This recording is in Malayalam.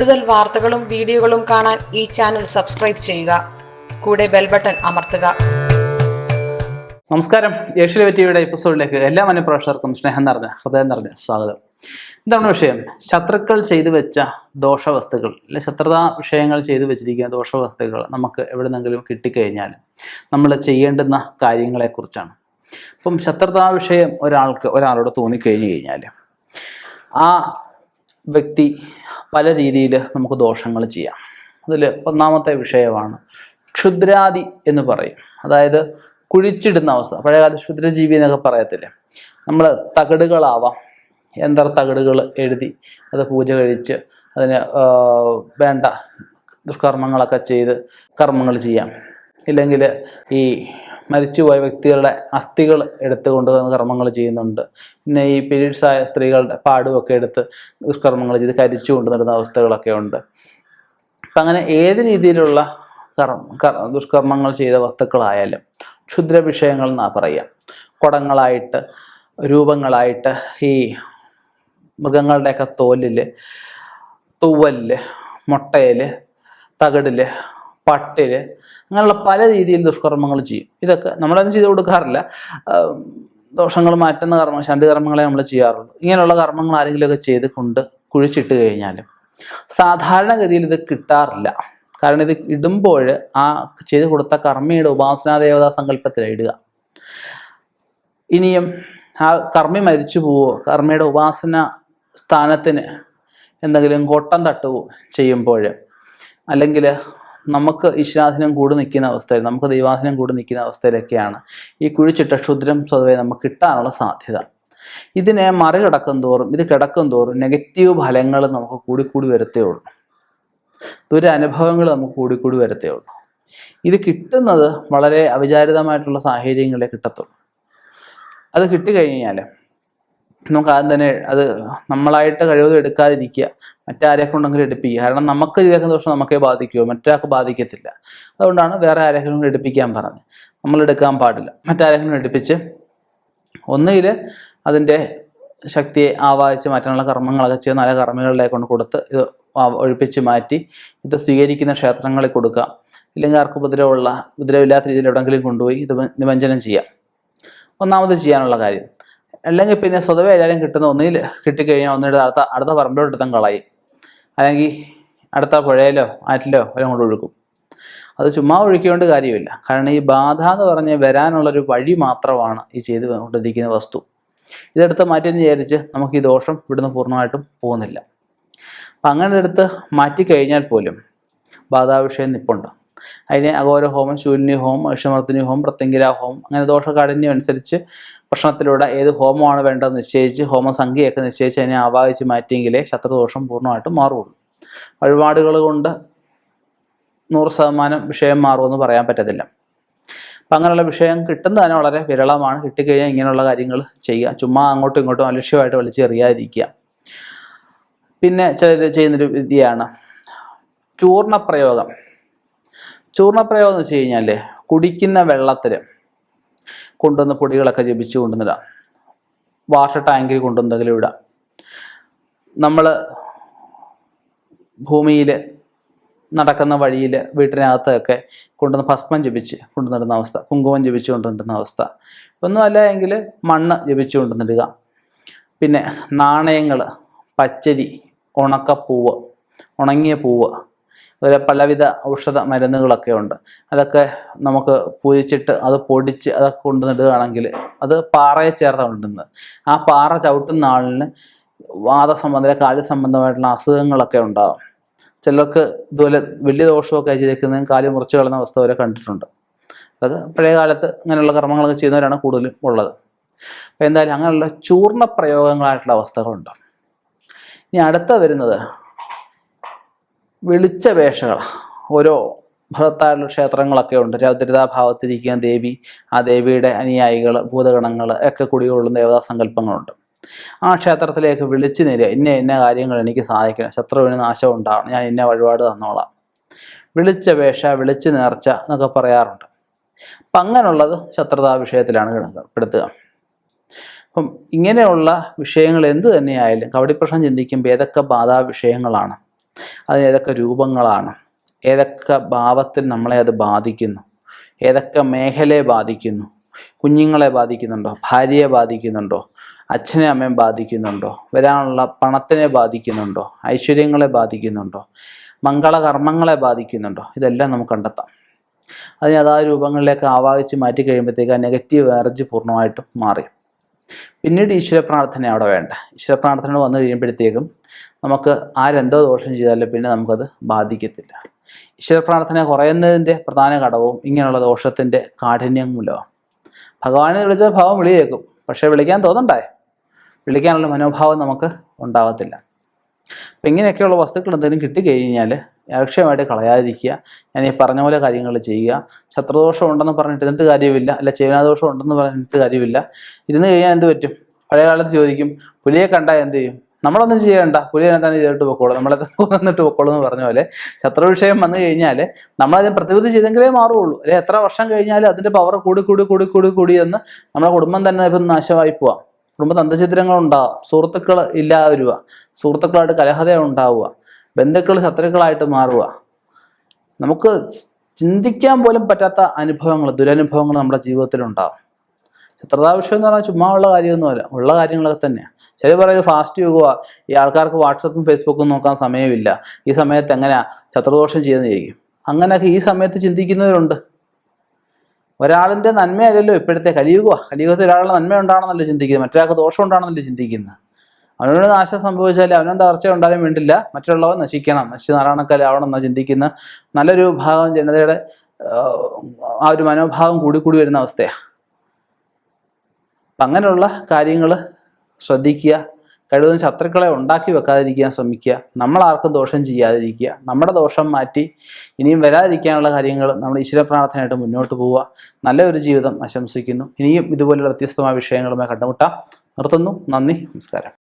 കൂടുതൽ വാർത്തകളും വീഡിയോകളും കാണാൻ ഈ ചാനൽ സബ്സ്ക്രൈബ് ചെയ്യുക. കൂടെ ബെൽ ബട്ടൺ അമർത്തുക. നമസ്കാരം. ഏഷ്യ ടിവിയുടെ എപ്പിസോഡിലേക്ക് എല്ലാ മനഃപ്രേക്ഷകർക്കും സ്നേഹം നിറഞ്ഞ ഹൃദയം നിറഞ്ഞ സ്വാഗതം. എന്താണ് വിഷയം. ശത്രുക്കൾ ചെയ്തു വെച്ച ദോഷവസ്തുക്കൾ അല്ലെ ശത്രുതാ വിഷയങ്ങൾ ചെയ്തു വെച്ചിരിക്കുന്ന ദോഷവസ്തുക്കൾ നമുക്ക് എവിടെ എവിടെന്നെങ്കിലും കിട്ടിക്കഴിഞ്ഞാൽ നമ്മൾ ചെയ്യേണ്ടുന്ന കാര്യങ്ങളെക്കുറിച്ചാണ്. ഇപ്പം ശത്രുതാ വിഷയം ഒരാൾക്ക് ഒരാളോട് തോന്നിക്കഴിഞ്ഞു കഴിഞ്ഞാൽ ആ വ്യക്തി പല രീതിയിൽ നമുക്ക് ദോഷങ്ങൾ ചെയ്യാം. അതിൽ ഒന്നാമത്തെ വിഷയമാണ് ക്ഷുദ്രാദി എന്ന് പറയും. അതായത് കുഴിച്ചിടുന്ന അവസ്ഥ. പഴയകാല ക്ഷുദ്രജീവി എന്നൊക്കെ പറയത്തില്ലേ? നമ്മൾ തകടുകളാവാം. യന്ത്ര തകടുകൾ എഴുതി അത് പൂജ കഴിച്ച് അതിന് വേണ്ട ദുഷ്കർമ്മങ്ങളൊക്കെ ചെയ്ത് കർമ്മങ്ങൾ ചെയ്യാം. ഇല്ലെങ്കിൽ ഈ മരിച്ചുപോയ വ്യക്തികളുടെ അസ്ഥികൾ എടുത്ത് കൊണ്ടുവന്ന് കർമ്മങ്ങൾ ചെയ്യുന്നുണ്ട്. പിന്നെ ഈ പീരീഡ്സ് ആയ സ്ത്രീകളുടെ പാടുമൊക്കെ എടുത്ത് ദുഷ്കർമ്മങ്ങൾ ചെയ്ത് കരിച്ചു കൊണ്ടുവരുന്ന അവസ്ഥകളൊക്കെ ഉണ്ട്. അപ്പം അങ്ങനെ ഏത് രീതിയിലുള്ള കർമ്മ കർ- ദുഷ്കർമ്മങ്ങൾ ചെയ്ത വസ്തുക്കളായാലും ക്ഷുദ്ര വിഷയങ്ങൾ എന്നാ പറയുക. കുടങ്ങളായിട്ട് രൂപങ്ങളായിട്ട് ഈ മൃഗങ്ങളുടെയൊക്കെ തോലിൽ തൂവലിൽ മുട്ടയിൽ തകിടിൽ പട്ടിൽ അങ്ങനെയുള്ള പല രീതിയിൽ ദുഷ്കർമ്മങ്ങൾ ചെയ്യും. ഇതൊക്കെ നമ്മളൊന്നും ചെയ്ത് കൊടുക്കാറില്ല. ദോഷങ്ങൾ മാറ്റുന്ന കർമ്മ ശാന്തി കർമ്മങ്ങളെ നമ്മൾ ചെയ്യാറുള്ളൂ. ഇങ്ങനെയുള്ള കർമ്മങ്ങൾ ആരെങ്കിലുമൊക്കെ ചെയ്ത് കൊണ്ട് കുഴിച്ചിട്ട് കഴിഞ്ഞാൽ സാധാരണഗതിയിൽ ഇത് കിട്ടാറില്ല. കാരണം ഇത് ഇടുമ്പോൾ ആ ചെയ്തു കൊടുത്ത കർമ്മയുടെ ഉപാസനാ ദേവതാ സങ്കല്പത്തിലാണ് ഇടുക. ഇനിയും ആ കർമ്മി മരിച്ചു പോവോ കർമ്മയുടെ ഉപാസന സ്ഥാനത്തിന് എന്തെങ്കിലും കോട്ടം തട്ടുവോ ചെയ്യുമ്പോൾ അല്ലെങ്കിൽ നമുക്ക് ഈശ്വരാധീനം കൂടി നിൽക്കുന്ന അവസ്ഥയിൽ നമുക്ക് ദൈവാധീനം കൂടി നിൽക്കുന്ന അവസ്ഥയിലൊക്കെയാണ് ഈ കുഴിച്ചിട്ട ക്ഷുദ്രം സ്വതവേ നമുക്ക് കിട്ടാനുള്ള സാധ്യത. ഇതിനെ മറികടക്കും തോറും ഇത് കിടക്കും തോറും നെഗറ്റീവ് ഫലങ്ങൾ നമുക്ക് കൂടിക്കൂടി വരത്തേ ഉള്ളൂ. ദുരനുഭവങ്ങൾ നമുക്ക് കൂടിക്കൂടി വരത്തേ ഉള്ളൂ. ഇത് കിട്ടുന്നത് വളരെ അവിചാരിതമായിട്ടുള്ള സാഹചര്യങ്ങളെ കിട്ടത്തുള്ളൂ. അത് കിട്ടിക്കഴിഞ്ഞാൽ നമുക്ക് ആദ്യം തന്നെ അത് നമ്മളായിട്ട് കഴിവതും എടുക്കാതിരിക്കുക മറ്റാരെ കൊണ്ടെങ്കിലും എടുപ്പിക്കുക. കാരണം നമുക്ക് ചെയ്തേക്കുന്ന ദോഷം നമുക്കേ ബാധിക്കുമോ മറ്റൊരാൾക്ക് ബാധിക്കത്തില്ല. അതുകൊണ്ടാണ് വേറെ ആരെങ്കിലും എടുപ്പിക്കാൻ പറഞ്ഞത്. നമ്മൾ എടുക്കാൻ പാടില്ല. മറ്റാരെങ്കിലും എടുപ്പിച്ച് ഒന്നുകിൽ അതിന്റെ ശക്തിയെ ആവാഹിച്ച് മാറ്റാനുള്ള കർമ്മങ്ങളൊക്കെ ചെയ്ത് നല്ല കർമ്മികളിലെ കൊണ്ട് കൊടുത്ത് ഇത് ഒഴിപ്പിച്ച് മാറ്റി ഇത് സ്വീകരിക്കുന്ന ക്ഷേത്രങ്ങളിൽ കൊടുക്കാം ഇല്ലെങ്കിൽ ആർക്ക് ഉപദ്രവമുള്ള ഉപദ്രവമില്ലാത്ത രീതിയിൽ എവിടെയെങ്കിലും കൊണ്ടുപോയി ഇത് നിമഞ്ജനം ചെയ്യാം. ഒന്നാമത് ചെയ്യാനുള്ള കാര്യം. അല്ലെങ്കിൽ പിന്നെ സ്വതവേ എല്ലാവരും കിട്ടുന്ന ഒന്നിൽ കിട്ടിക്കഴിഞ്ഞാൽ ഒന്നിടത്ത് അടുത്ത അടുത്ത പറമ്പിലോട്ട് എടുത്താൽ കളയും. അല്ലെങ്കിൽ അടുത്ത പുഴയിലോ ആറ്റിലോ എല്ലാം കൊണ്ട് ഒഴുക്കും. അത് ചുമ്മാ ഒഴുക്കിക്കൊണ്ട് കാര്യമില്ല. കാരണം ഈ ബാധ എന്ന് പറഞ്ഞ് വരാനുള്ളൊരു വഴി മാത്രമാണ് ഈ ചെയ്തു കൊണ്ടിരിക്കുന്ന വസ്തു. ഇതെടുത്ത് മാറ്റിയെന്ന് വിചാരിച്ച് നമുക്ക് ഈ ദോഷം ഇവിടുന്ന് പൂർണമായിട്ടും പോകുന്നില്ല. അപ്പം അങ്ങനെ എടുത്ത് മാറ്റിക്കഴിഞ്ഞാൽ പോലും ബാധാവിഷയം നിപ്പുണ്ട്. അതിന് അഘോര ഹോമം ശൂന്യ ഹോമം അക്ഷമർത്തിനി ഹോമം പ്രത്യങ്കിര ഹോമം അങ്ങനെ ദോഷകാഠിന്യം അനുസരിച്ച് പ്രശ്നത്തിലൂടെ ഏത് ഹോമമാണ് വേണ്ടതെന്ന് നിശ്ചയിച്ച് ഹോമസംഖ്യയൊക്കെ നിശ്ചയിച്ച് അതിനെ ആവാഹിച്ച് മാറ്റിയെങ്കിലേ ശത്രുദോഷം പൂർണമായിട്ടും മാറുള്ളൂ. വഴിപാടുകൾ കൊണ്ട് നൂറ് ശതമാനം വിഷയം മാറുമെന്ന് പറയാൻ പറ്റത്തില്ല. അപ്പം അങ്ങനെയുള്ള വിഷയം കിട്ടുന്നത് തന്നെ വളരെ വിരളമാണ്. കിട്ടിക്കഴിഞ്ഞാൽ ഇങ്ങനെയുള്ള കാര്യങ്ങൾ ചെയ്യുക. ചുമ്മാ അങ്ങോട്ടും ഇങ്ങോട്ടും അലക്ഷ്യമായിട്ട് വലിച്ചെറിയാതിരിക്കുക പിന്നെ ചിലർ ചെയ്യുന്നൊരു വിദ്യയാണ് ചൂർണപ്രയോഗം. ചൂർണപ്രയോഗം എന്ന് വെച്ച് കഴിഞ്ഞാൽ കുടിക്കുന്ന വെള്ളത്തിൽ കൊണ്ടുവന്ന് പൊടികളൊക്കെ ജപിച്ച് കൊണ്ടുവന്നിടാം. വാട്ടർ ടാങ്കിൽ കൊണ്ടുവന്നെങ്കിലും ഇടാം. നമ്മൾ ഭൂമിയിൽ നടക്കുന്ന വഴിയിൽ വീട്ടിനകത്തൊക്കെ കൊണ്ടുവന്ന് ഭസ്മം ജപിച്ച് കൊണ്ടുവന്നിടുന്ന അവസ്ഥ കുങ്കുമം ജപിച്ച് കൊണ്ടുവന്നിടുന്ന അവസ്ഥ. ഒന്നുമല്ല എങ്കിൽ മണ്ണ് ജപിച്ച് കൊണ്ടുവന്നിടുക. പിന്നെ നാണയങ്ങൾ പച്ചരി ഉണക്കപ്പൂവ് ഉണങ്ങിയ പൂവ് അതുപോലെ പലവിധ ഔഷധ മരുന്നുകളൊക്കെ ഉണ്ട്. അതൊക്കെ നമുക്ക് പൂജിച്ചിട്ട് അത് പൊടിച്ച് അതൊക്കെ കൊണ്ടുവന്നിടുകയാണെങ്കിൽ അത് പാറയെ ചേർത്ത് കൊണ്ടുവരുന്നത്. ആ പാറ ചവിട്ടുന്ന ആളിന് വാദസംബന്ധ കാൽ സംബന്ധമായിട്ടുള്ള അസുഖങ്ങളൊക്കെ ഉണ്ടാകും ചിലർക്ക് ഇതുപോലെ വലിയ ദോഷമൊക്കെ ചെയ്തേക്കുന്നതും കാൽ മുറിച്ച് കളയുന്ന അവസ്ഥ വരെ കണ്ടിട്ടുണ്ട്. അതൊക്കെ പഴയ കാലത്ത് അങ്ങനെയുള്ള കർമ്മങ്ങളൊക്കെ ചെയ്യുന്നവരാണ് കൂടുതലും ഉള്ളത്. അപ്പോൾ എന്തായാലും അങ്ങനെയുള്ള ചൂർണ പ്രയോഗങ്ങളായിട്ടുള്ള അവസ്ഥകളുണ്ട്. ഇനി അടുത്ത വരുന്നത് വെളിച്ച ഓരോ ബൃഹത്തായിട്ടുള്ള ക്ഷേത്രങ്ങളൊക്കെ ഉണ്ട്. രൗദ്രതാഭാവത്തിരിക്കുന്ന ദേവി ആ ദേവിയുടെ അനുയായികൾ ഭൂതഗണങ്ങൾ ഒക്കെ കുടികൊള്ളുന്ന ദേവതാ സങ്കല്പങ്ങളുണ്ട്. ആ ക്ഷേത്രത്തിലേക്ക് വിളിച്ചു നേരുക. ഇന്ന ഇന്ന കാര്യങ്ങൾ എനിക്ക് സാധിക്കണം. ശത്രുവിന് നാശം ഉണ്ടാവണം. ഞാൻ ഇന്ന വഴിപാട് തന്നോളാം. വിളിച്ച വേഷ വിളിച്ചു നേർച്ച എന്നൊക്കെ പറയാറുണ്ട്. അപ്പം അങ്ങനെയുള്ളത് ശത്രുതാ വിഷയത്തിലാണ് കിടക്കുക- പെടുത്തുക. അപ്പം ഇങ്ങനെയുള്ള വിഷയങ്ങൾ എന്ത് തന്നെയായാലും കവടിപ്രശ്നം ചിന്തിക്കുമ്പോൾ ഏതൊക്കെ ബാധാ വിഷയങ്ങളാണ്? അതിന് ഏതൊക്കെ രൂപങ്ങളാണ്? ഏതൊക്കെ ഭാവത്തിൽ നമ്മളെ അത് ബാധിക്കുന്നു? ഏതൊക്കെ മേഖലയെ ബാധിക്കുന്നു? കുഞ്ഞുങ്ങളെ ബാധിക്കുന്നുണ്ടോ? ഭാര്യയെ ബാധിക്കുന്നുണ്ടോ? അച്ഛനെ അമ്മയും ബാധിക്കുന്നുണ്ടോ? വരാനുള്ള പണത്തിനെ ബാധിക്കുന്നുണ്ടോ? ഐശ്വര്യങ്ങളെ ബാധിക്കുന്നുണ്ടോ? മംഗളകർമ്മങ്ങളെ ബാധിക്കുന്നുണ്ടോ? ഇതെല്ലാം നമുക്ക് കണ്ടെത്താം. അതിന് അതാ രൂപങ്ങളിലേക്ക് ആവാഹിച്ച് മാറ്റി കഴിയുമ്പോഴത്തേക്ക് ആ നെഗറ്റീവ് എനർജി പൂർണമായിട്ടും മാറി. പിന്നീട് ഈശ്വര പ്രാർത്ഥന അവിടെ വേണ്ട. ഈശ്വര പ്രാർത്ഥന വന്നു കഴിയുമ്പോഴത്തേക്കും നമുക്ക് ആരെന്തോ ദോഷം ചെയ്താലും പിന്നെ നമുക്കത് ബാധിക്കത്തില്ല. ഈശ്വര പ്രാർത്ഥന കുറയുന്നതിന്റെ പ്രധാന ഘടകവും ഇങ്ങനെയുള്ള ദോഷത്തിന്റെ കാഠിന്യം മൂലമാണ് ഭഗവാനെ വിളിച്ചാൽ ഭാവം വിളിയേക്കും. പക്ഷേ വിളിക്കാൻ തോന്നണ്ടേ വിളിക്കാനുള്ള മനോഭാവം നമുക്ക് ഉണ്ടാകത്തില്ല അപ്പം ഇങ്ങനെയൊക്കെയുള്ള വസ്തുക്കൾ എന്തെങ്കിലും കിട്ടിക്കഴിഞ്ഞാൽ അലക്ഷ്യമായിട്ട് കളയാതിരിക്കുക. ഞാൻ ഈ പറഞ്ഞ പോലെ കാര്യങ്ങൾ ചെയ്യുക. ശത്രുദോഷം ഉണ്ടെന്ന് പറഞ്ഞിട്ട് എന്നിട്ട് കാര്യമില്ല. അല്ല ചേനാദോഷം ഉണ്ടെന്ന് പറഞ്ഞിട്ട് കാര്യമില്ല. ഇരുന്ന് കഴിഞ്ഞാൽ എന്ത് പറ്റും? പഴയ കാലത്ത് ചോദിക്കും പുലിയെ കണ്ടാൽ എന്ത് ചെയ്യും? നമ്മളൊന്നും ചെയ്യണ്ട. പുലിയെ തന്നെ ചെയ്തിട്ട് പൊക്കോളൂ. നമ്മളെ കൊന്നിട്ട് പൊക്കോളൂ എന്ന് പറഞ്ഞ പോലെ ശത്രു വിഷയം വന്നു കഴിഞ്ഞാൽ നമ്മളതിന് പ്രതിവിധി ചെയ്തെങ്കിലേ മാറുള്ളൂ അല്ലെ എത്ര വർഷം കഴിഞ്ഞാലും അതിന്റെ പവർ കൂടി കൂടി കൂടി കൂടി കൂടി എന്ന് നമ്മുടെ കുടുംബം തന്നെ ഇപ്പം നാശമായി പോവാം. കുടുംബ അന്തഛിദ്രങ്ങൾ ഉണ്ടാവാം സുഹൃത്തുക്കൾ ഇല്ലാതെ വരിക സുഹൃത്തുക്കളായിട്ട് കലഹത ഉണ്ടാവുക ബന്ധുക്കൾ ശത്രുക്കളായിട്ട് മാറുക നമുക്ക് ചിന്തിക്കാൻ പോലും പറ്റാത്ത അനുഭവങ്ങൾ ദുരനുഭവങ്ങൾ നമ്മുടെ ജീവിതത്തിൽ ഉണ്ടാവും ശത്രുതാ വിഷയം എന്ന് പറഞ്ഞാൽ ചുമ്മാ ഉള്ള കാര്യമൊന്നുമല്ല ഉള്ള കാര്യങ്ങളൊക്കെ തന്നെയാണ് ചില പറയുന്നത് ഫാസ്റ്റ് യുഗ ഈ ആൾക്കാർക്ക് വാട്സപ്പും ഫേസ്ബുക്കും നോക്കാൻ സമയമില്ല ഈ സമയത്ത് എങ്ങനെയാണ് ശത്രുദോഷം ചെയ്യുന്നതായിരിക്കും. ചെയ്യും അങ്ങനെയൊക്കെ ഈ സമയത്ത് ചിന്തിക്കുന്നവരുണ്ട്. ഒരാളിന്റെ നന്മയല്ലല്ലോ ഇപ്പോഴത്തെ കലിയുഗ. കലിയുഗത്തിൽ ഒരാളുടെ നന്മ ഉണ്ടാണെന്നല്ലോ ചിന്തിക്കുന്നത്. മറ്റൊരാൾക്ക് ദോഷം ഉണ്ടാണെന്നല്ലോ ചിന്തിക്കുന്നത്. അവനോട് നാശം സംഭവിച്ചാൽ അവനും തകർച്ച ഉണ്ടാകാൻ വേണ്ടില്ല. മറ്റുള്ളവർ നശിക്കണം. നശിച്ച് നാരായണക്കലാവണം എന്നാണ് ചിന്തിക്കുന്ന നല്ലൊരു ഭാഗം ജനതയുടെ ആ ഒരു മനോഭാവം കൂടി കൂടി വരുന്ന അവസ്ഥയാണ് അപ്പം അങ്ങനെയുള്ള കാര്യങ്ങൾ ശ്രദ്ധിക്കുക. കഴിവതും ശത്രുക്കളെ ഉണ്ടാക്കി വെക്കാതിരിക്കാൻ ശ്രമിക്കുക. നമ്മൾ ആർക്കും ദോഷം ചെയ്യാതിരിക്കുക. നമ്മുടെ ദോഷം മാറ്റി ഇനിയും വരാതിരിക്കാനുള്ള കാര്യങ്ങൾ നമ്മൾ ഈശ്വര പ്രാർത്ഥനയായിട്ട് മുന്നോട്ട് പോവുക. നല്ലൊരു ജീവിതം ആശംസിക്കുന്നു. ഇനിയും ഇതുപോലുള്ള വ്യത്യസ്തമായ വിഷയങ്ങളുമായി കണ്ടുമുട്ടാം. നിർത്തുന്നു. നന്ദി. നമസ്കാരം.